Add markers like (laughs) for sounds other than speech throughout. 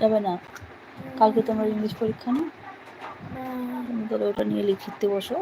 যাবে না। কালকে তোমার ইংলিশ পরীক্ষা না না তুমি তাহলে ওটা নিয়ে লিখতে বসো।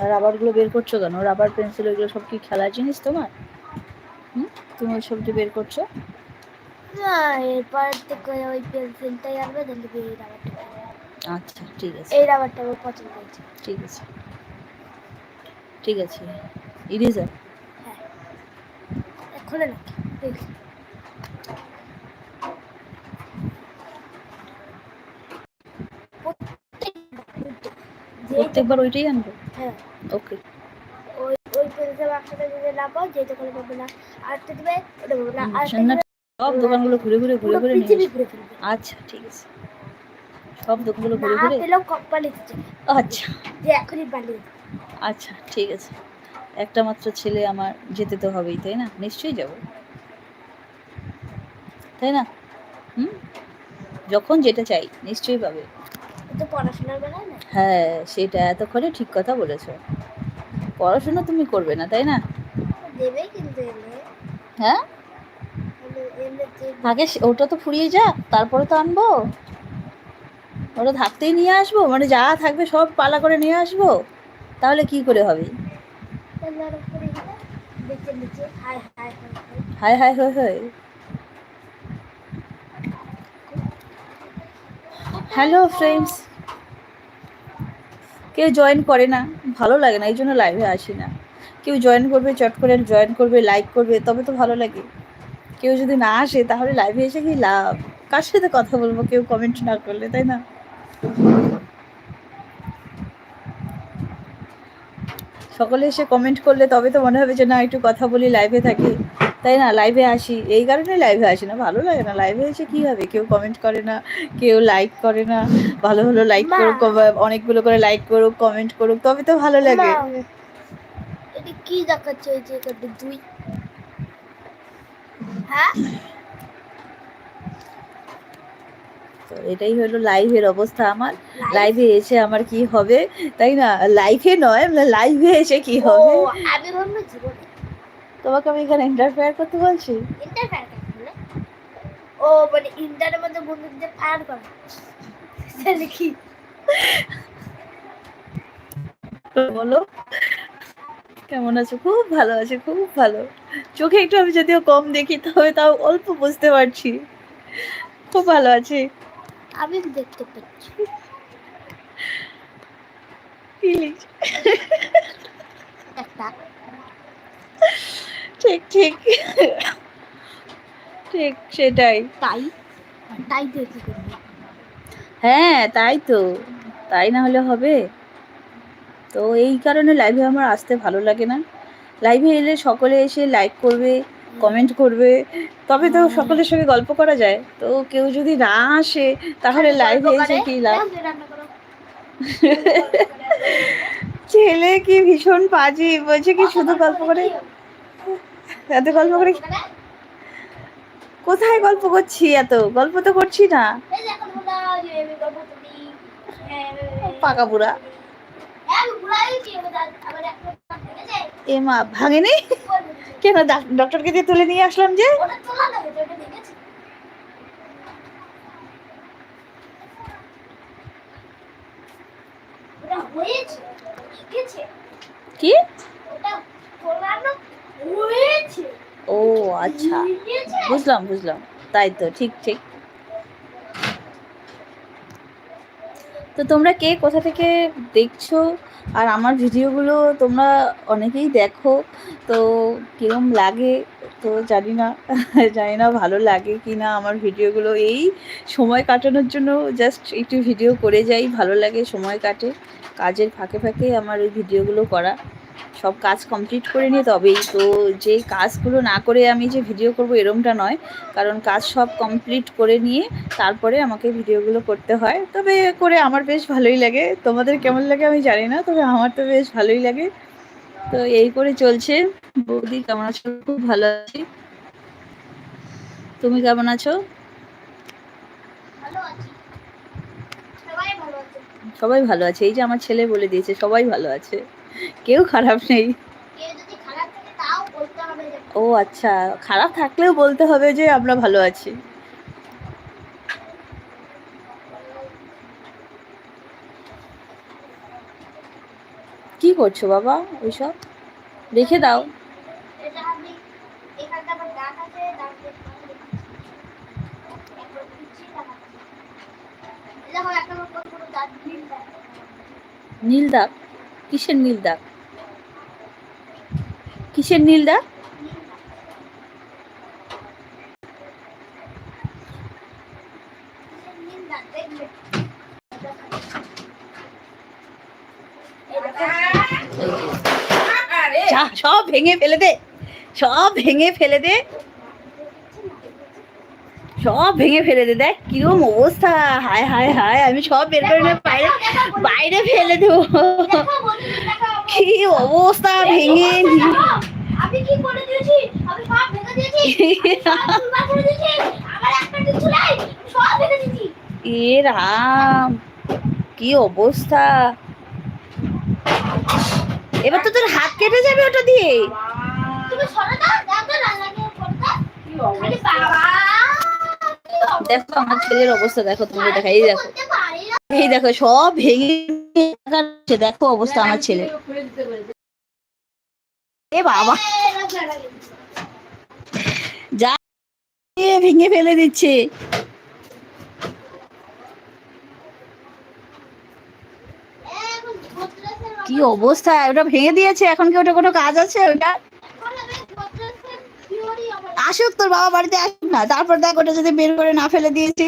আর রাবারগুলো বের করছ কেন? রাবার পেন্সিল ওইগুলো সব কি খেলার জিনিস তোমার? হুম? তুমি ওই সবটি বের করছ? না এরপর থেকে ওই পেন্সিলটাই আনবে দেখবে এই রাবারটা আচ্ছা ঠিক আছে। এই রাবারটা আমার পছন্দ হয়েছে। ঠিক আছে। ঠিক আছে। ইরেজার হ্যাঁ। খুলে নাকি প্রত্যেকবার ওইটাই আনব? হ্যাঁ। ওকে ওই ওই পেন্সিল বাক্সটা যদি না পাও যেটা করে পাবে না। আরেকটা দেবে ওটা পাবে না। দেবে সব দোকানগুলো ঘুরে ঘুরে ঘুরে ঘুরে নিয়ে আচ্ছা ঠিক আছে। সব দোকানগুলো ঘুরে ঘুরে যাবে আচ্ছা। যে এখনই যাবে। আচ্ছা ঠিক আছে। একটা মাত্র ছেলে আমার যেতে তো হবেই তাই না? নিশ্চয়ই যাব। তাই না? হুম? যখন যেটা চাই নিশ্চয়ই পাবে। তো পড়াশোনার বেলায় না? হ্যাঁ সেটা এতক্ষণে ঠিক কথা বলেছ। পড়াশোনা তুমি করবে না তাই না? দেবে কিন্তু হ্যাঁ? আগে ওটা তো ফুরিয়ে যাক তারপরে তো আনব। ওটা থাকতেই নিয়ে আসব মানে যা থাকবে সব পালা করে নিয়ে আসব। তাহলে কি করে হবে? হাই হাই হয়ে হয়ে। হ্যালো ফ্রেন্ডস কেউ জয়েন করে না, ভালো লাগে না, এই জন্য লাইভে আসি না। কেউ জয়েন করবে চট করে জয়েন করবে লাইক করবে, তবে তো ভালো লাগে। কেউ যদি না আসে, তাহলে লাইভে এসে কি লাভ? কার সাথে কথা বলব? কেউ কমেন্ট না করলে, তাই না? সকলে এসে কমেন্ট করলে তবে তো মনে হবে যে, না, একটু কথা বলি লাইভে থাকি। তাই না? লাইভে আসি। এই কারণে লাইভে আসি না। ভালো লাগে না। লাইভে এসে কি হবে? কেউ কমেন্ট করে না কেউ লাইক করে না। ভালো ভালো লাইক করুক অনেকগুলো করে লাইক করুক কমেন্ট করুক তবে তো ভালো লাগে। এটা কি দেখাচ্ছে ওই যে এখানে দুই। হ্যাঁ? তো এটাই হলো লাইভের অবস্থা আমার। লাইভে এসে আমার কি হবে? তাই না? লাইভে নয় লাইভে এসে কি হবে? আমি জীবনে তোমাকে আমি এখানে ইন্টারফেয়ার করতে বলছি? ইন্টারফেয়ার কাকে ও মানে ইন্টারের মধ্যে বন্ধুদের ফায়ার করা। তাহলে কি? বলো। কেমন আছো? খুব ভালো আছে খুব ভালো। চোখে একটু আমি যদিও কম দেখি তবে তাও অল্প বুঝতে পারছি। খুব ভালো আছি। আমি দেখতে পাচ্ছি। প্লিজ একটা। ঠিক ঠিক। ঠিক সেটাই। তাই? তাই দেখি করব। হ্যাঁ তাই তো। তাই না হলে হবে। তো এই কারণে লাইভে আমার আসতে ভালো লাগে না। লাইভে এলে সকলে এসে লাইক করবে কমেন্ট করবে। তবে তো সকলের সঙ্গে গল্প করা যায়। তো কেউ যদি না আসে তাহলে লাইভে এসে কি লাভ? (laughs) ছেলে কি ভীষণ পাজি? বলছে কি শুধু গল্প করে? এত গল্প করে কোথায় গল্প করছি? এত গল্প তো করছি না। পাকা বুড়া। এ মা ভাঙেনি কেন ডাক- ডক্টরকে দিয়ে তুলে নিয়ে আসলাম যে? কি? ও আচ্ছা। বুঝলাম বুঝলাম। তাই তো ঠিক ঠিক। তো তোমরা কে কোথা থেকে দেখছ? আর আমার ভিডিওগুলো তোমরা অনেকেই দেখো। তো কিরম লাগে? তো জানি না (laughs) জানি না ভালো লাগে কি না। আমার ভিডিওগুলো এই সময় কাটানোর জন্য জাস্ট একটু ভিডিও করে যাই। ভালো লাগে সময় কাটে। কাজের ফাঁকে ফাঁকে আমার ওই ভিডিওগুলো করা। সব কাজ কমপ্লিট করে নিয়ে তবেই তো যে কাজগুলো না করে আমি যে ভিডিও করব এরমটা নয়। কারণ কাজ সব কমপ্লিট করে নিয়ে তারপরে আমাকে ভিডিওগুলো করতে হয়। তবে করে আমার বেশ ভালোই লাগে। তোমাদের কেমন লাগে আমি জানি না তবে আমার তো বেশ ভালোই লাগে। তো এই করে চলছে। বৌদি কেমন আছো? খুব ভালো আছি। তুমি কেমন আছো। সবাই ভালো আছে। এই যে আমার ছেলে বলে দিয়েছে সবাই ভালো আছে। কেউ খারাপ নেই। ও আচ্ছা খারাপ থাকলেও বলতে হবে যে আমরা ভালো আছি। কি করছ বাবা ওইসব? রেখে দাও। নীল দাগ কিসের নীল দাগ কিসের নীল দাগ সব ভেঙে ফেলে দে। সব ভেঙে ফেলে দে। সব ভেঙে ফেলে দে। দেখ কিরম অবস্থা। হায় হায় হায়, আমি সব বের করে বাইরে বাইরে ফেলে দেবো। কি অবস্থা ভেঙে। আমি কি করে এ রাম, কি অবস্থা। এবার তো তোর হাত কেটে যাবে ওটা দিয়ে। বাবা? দেখো আমার ছেলের অবস্থা, দেখো এই দেখো। এই দেখো, সব ভেঙে দেখো অবস্থা আমার ছেলে এ বাবা। যা ভেঙে ফেলে দিচ্ছে কি অবস্থা, ওটা ভেঙে দিয়েছে, এখন কি ওটা কোনো কাজ আছে ওটা আসুক তোর বাবা বাড়িতে আসুক না। তারপর দেখ ওটা যদি বের করে না ফেলে দিয়েছি।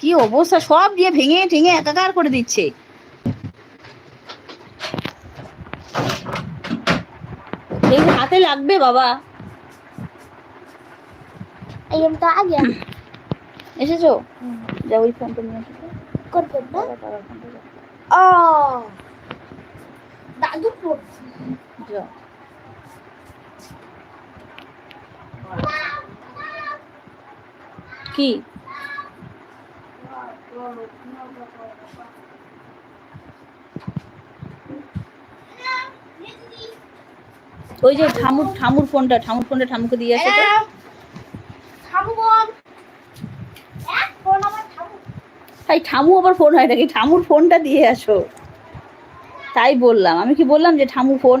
কি অবস্থা? সব দিয়ে ভেঙে ঠেঙে একাকার করে দিচ্ছে। এই হাতে লাগবে বাবা। তো আগে এসেছ? যা ওই ফোনটা নিয়ে। ও। দাদু যাও। কি? ওই যে ঠামুর ঠামুর ফোনটা ঠামুর ফোনটা ঠামুকে দিয়ে আসো তাই ঠামু আবার ফোন হয় নাকি? ঠামুর ফোনটা দিয়ে আসো। তাই বললাম। আমি কি বললাম যে ঠামু ফোন?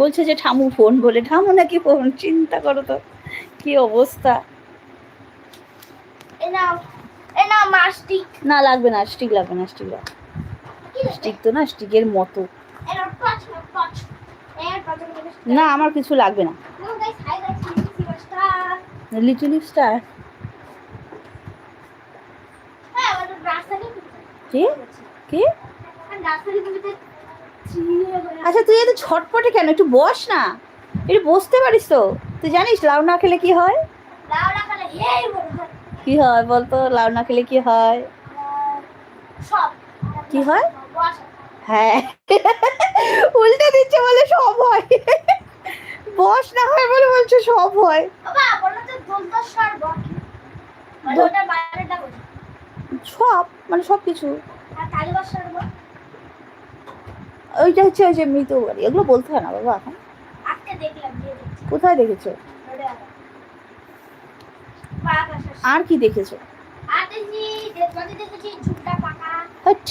বলছে যে ঠামু ফোন বলে। ঠামু নাকি ফোন? চিন্তা করো তো কি অবস্থা? না লাগবে না স্টিক লাগবে না স্টিক লাগবে? স্টিক তো না স্টিকের মতো না আমার কিছু লাগবে না। লিটল স্টার কি? কি? আচ্ছা তুই এত ছটপটে কেন? একটু বস না। একটু বসতে পারিস তো। তুই জানিস লাউ না খেলে কি হয়? কি হয় বলতো? লাউ না খেলে কি হয়? কি হয়? হ্যাঁ উল্টে দিচ্ছে বলে সব হয় বস না হয় বলে বলছে সব হয় বাবা বলো তো দোলতা স্বর বল মানে দোল- ওটা বাইরেটা বল সব মানে সব কিছু ওইটা হচ্ছে ওই যে মৃত বাড়ি। এগুলো বলতে হয় না বাবা এখন। কোথায় দেখেছ? আর কি দেখেছ? হাট।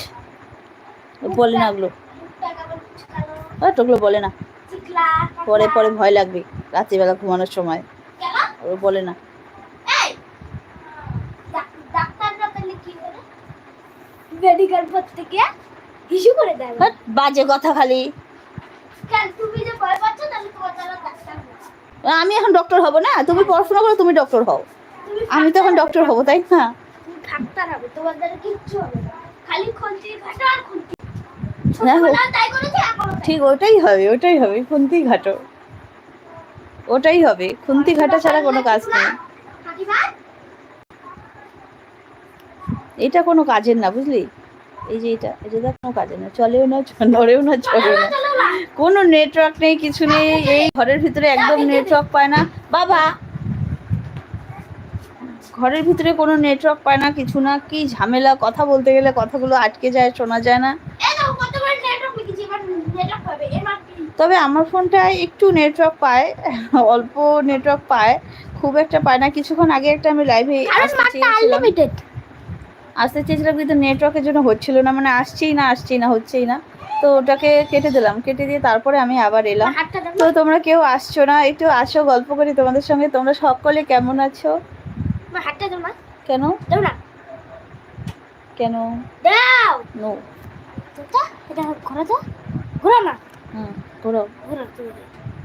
বলে না ওগুলো। ওগুলো বলে না। পরে পরে ভয় লাগবে রাত্রিবেলা ঘুমানোর সময়। ওগুলো বলে না এই ডাক- ডাক্তাররা তাহলে কি করে মেডিকেল পড়তে গিয়ে হিসু করে দেয়। বাজে কথা খালি। তুমি যে ভয় পাচ্ছ তাহলে তোমার দ্বারা আমি এখন ডক্টর হব না? তুমি পড়াশোনা করো তুমি ডক্টর হও। আমি তো এখন ডক্টর হব। তাই না? ডাক্তার হবে তোমার দ্বারা কিচ্ছু হবে না। খালি ঘাটা আর। ঠিক ওটাই হবে ওটাই হবে খুন্তি ঘাটো। ওটাই হবে খুন্তি ঘাটা ছাড়া কোনো কাজ নেই। এটা কোনো কাজের না বুঝলি? এই যে এটা এটা দেখ কোনো কাজের না চলেও না নড়েও না চলেও না। কোনো নেটওয়ার্ক নেই কিছু নেই এই ঘরের ভিতরে একদম নেটওয়ার্ক পায় না। বাবা! ঘরের ভিতরে কোনো নেটওয়ার্ক পায় না কিছু না কি ঝামেলা কথা বলতে গেলে কথাগুলো আটকে যায় শোনা যায় না। কি? তবে আমার ফোনটায় একটু নেটওয়ার্ক পায় অল্প নেটওয়ার্ক পায় খুব একটা পায় না। কিছুক্ষণ আগে একটা আমি লাইভে কারণ আসতে চেয়েছিলাম। আনলিমিটেড আসতে চেয়েছিলাম কিন্তু নেটওয়ার্কের জন্য হচ্ছিল না মানে আসছেই না আসছেই না হচ্ছেই না। তো ওটাকে কেটে দিলাম কেটে দিয়ে তারপরে আমি আবার এলাম। তো তোমরা কেউ আসছো না একটু আসো গল্প করি তোমাদের সঙ্গে। তোমরা সকলে কেমন আছো? কেন? কেন? নো। ঘোরা না। হুম ঘোরাও।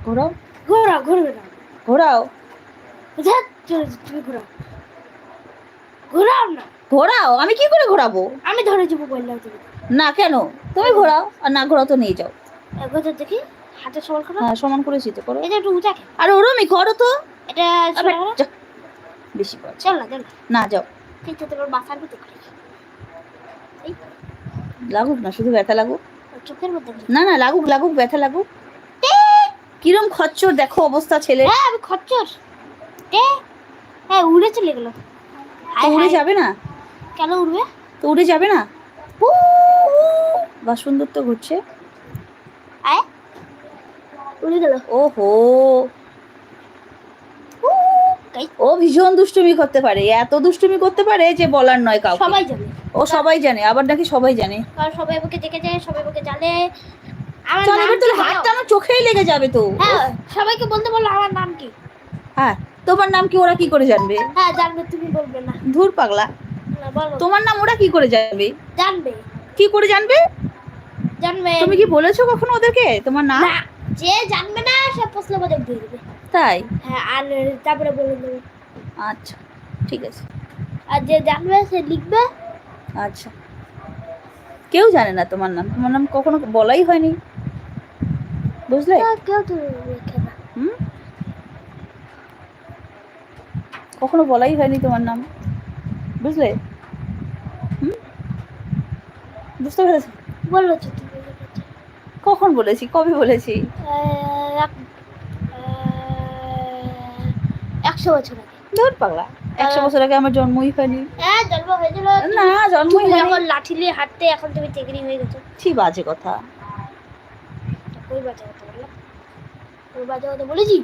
ঘোরাও ঘোরা ঘোরা না ঘোরাও ঘোরাও। ঘোরাও না। ঘোরাও? আমি কি করে ঘোরাবো? আমি ধরে যাব বললাম তুমি না কেন? তুমি ঘোরাও আর না ঘোরাও তো নিয়ে যাও। একবার দেখি হাতে সমান করো। হ্যাঁ সমান করেছি তো করো। এটা একটু উঁচা আর ওরমই করো তো। এটা করো। বেশি কর চল না চল না। যাও। ঠিক আছে তোমার মাথার ভিতরে লাগুক না শুধু ব্যথা লাগুক। চোখের মধ্যে না না লাগুক লাগুক ব্যথা লাগুক। কিরম খচ্চর দেখো অবস্থা ছেলে। হ্যাঁ আমি খচ্চর। এ হ্যাঁ উড়ে চলে গেল। উড়ে যাবে না? কেন উড়বে? তো উড়ে যাবে না। বা সুন্দর তো ঘুরছে। আয়। উড়ে গেল। ওহো। ও ভীষণ দুষ্টুমি করতে পারে। এত দুষ্টুমি করতে পারে যে বলার নয় কাউকে। সবাই জানে। ও সবাই জানে। আবার নাকি সবাই জানে। কারণ সবাই আমাকে দেখে যায় সবাই আমাকে জানে। আমার চল নাম এবার তোর হাতটা আমার চোখেই লেগে যাবে তো। হ্যাঁ সবাইকে বলতে বলল আমার নাম কি। হ্যাঁ তোমার নাম কি ওরা কি করে জানবে? হ্যাঁ জানবে তুমি বলবে না। ধুর পাগলা। তোমার নাম ওরা কি করে জানবে? জানবে। কি করে জানবে? জানবে। তুমি কি বলেছ কখনো ওদেরকে? তোমার নাম? যে জানবে না সে প্রশ্ন বাজার দিয়ে দেবে। তাই? হ্যাঁ আর তারপরে বলে দেবে। আচ্ছা ঠিক আছে। আর যে জানবে সে লিখবে। আচ্ছা। কেউ জানে না তোমার নাম। তোমার নাম কখনো বলাই হয়নি। বুঝলে? কেউ তো লিখে না। হুম? কখনো বলাই হয়নি তোমার নাম। বুঝলে? বুঝতে পেরেছ। তুমি লিখেছো। কখন বলেছি? কবে বলেছি? একশো বছর আগে। ধর পাগলা। একশো বছর আগে আমার জন্মই হয়নি। হ্যাঁ জন্ম হয়েছিল না জন্মই তুমি হয়নি। যখন লাঠি নিয়ে হাঁটতে এখন তুমি চেকরি হয়ে গেছো। কি বাজে কথা। ওই বাজে কথা বললাম। ওই বাজে কথা বলেছি?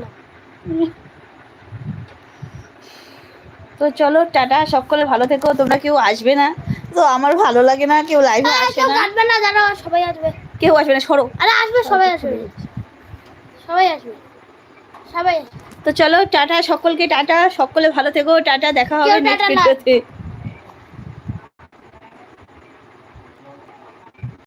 না। তো চলো টাটা সকলে ভালো থেকো তোমরা কেউ আসবে না। তো আমার ভালো লাগে না কেউ লাইভে আসবে আসে না। আসবে না জানো সবাই আসবে। কেউ আসবে না সরো। আরে আসবে সবাই আসবে। সবাই আসবে। সবাই তো চলো টাটা সকলকে টাটা সকলে ভালো থেকো টাটা দেখা হবে নেক্সট। ভিডিওতে